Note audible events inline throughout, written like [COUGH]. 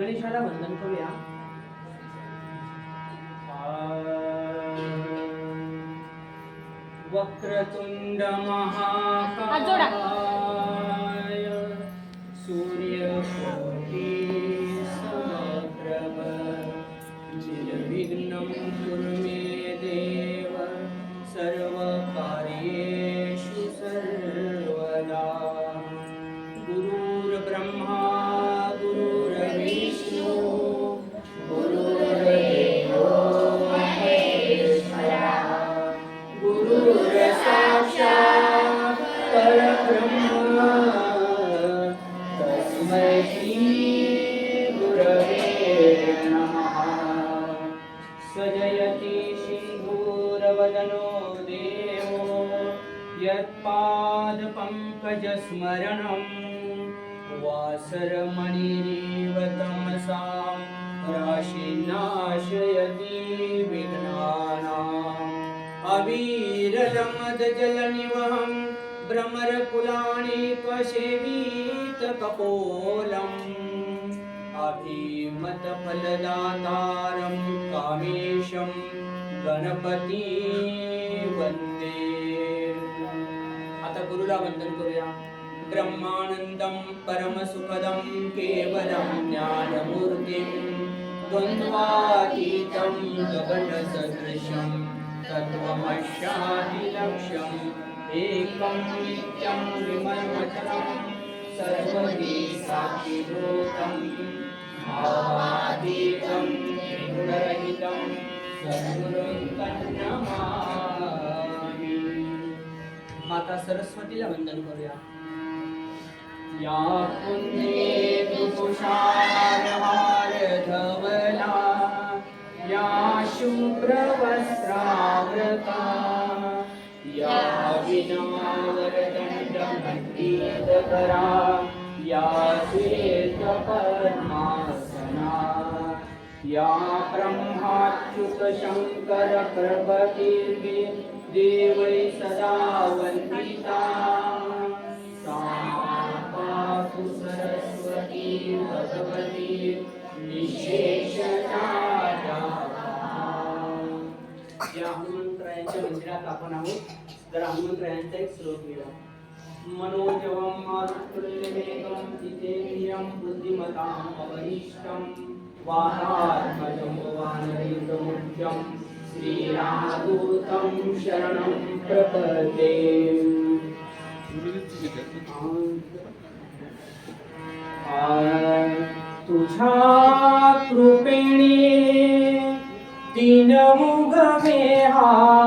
गणेशाला वंदन करूया वक्रतुंड. महाकाय सूर्यकोटि समप्रभ निर्विघ्नं कुरु मे देव तस्मै श्री सजयति सिन्धूरवदनो देवो यत्पादपङ्कजस्मरणं वासरमणिरिव तमसां राशिनाशयति विघ्नानाम्। अवीरलमदजलनिवहं भ्रमरकुलाणिकसेवीतकपोलम् अभिमतफलदातारं कामेशं गणपती वन्दे। आता गुरुला वंदन करूया। ब्रह्मानंदं परमसुखदं केवलं ज्ञानमूर्तिं। द्वन्द्वातीतं गगनसदृशं तत्त्वमशादिलक्ष्यम्। एकं नित्यं विमलमचलं सर्वगी साक्षिभूतं भावातीतं त्रिगुणरहितं सद्गुरुं तन्नमामि माता सरस्वतीला वंदन करूया। या पुण्ये तुषारहार धवला या शुभ्रवस्त्रावृता या विनावरदण्डमण्डितकरा या श्वेतपद्मासना या ब्रह्माच्युतशङ्करप्रभतिर्वि देवै सदा वन्दिता। पातु सरस्वती भगवती निशेषणाया या हनुमंतरायांच्या मंदिरात आपण आहोत. तर हनुमंतरायांचा एक श्लोक घेऊया मनोजवं मारुतुल्यवेगं जितेन्द्रियं बुद्धिमतां अपरिष्टं वातात्मजं वानरेन्द्रमुख्यं श्रीरामदूतं शरणं प्रपदे तुझ्या कृपेणे दिनमुगमे हा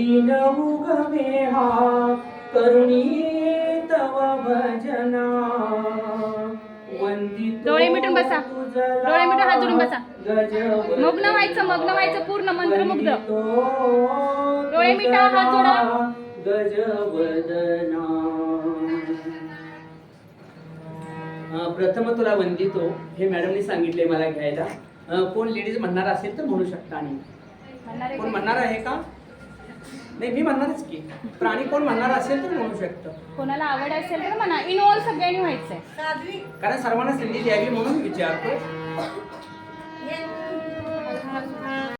दिनमुगमे हा करुणी तव भजना वंदितो डोळे मिटून बसा. डोळे मिटून हात जोडून बसा. मग्न व्हायचं, मग्न व्हायचं, पूर्ण मंत्रमुग्ध. वंदितो डोळे मिटा, हात जोडा. गजवदना प्रथम तुला वंदितो हे मॅडमनी सांगितले मला घ्यायला कोण लेडीज म्हणणार असेल तर म्हणू शकता आणि कोण? म्हणणार आहे का नाही मी म्हणणारच की प्राणी कोण म्हणणार असेल तर म्हणू शकतं. कोणाला आवड असेल तर म्हणा. इन्व्हॉल्व सगळ्यांनी व्हायचंय. कारण सर्वांना संधी द्यावी म्हणून विचारतो [COUGHS]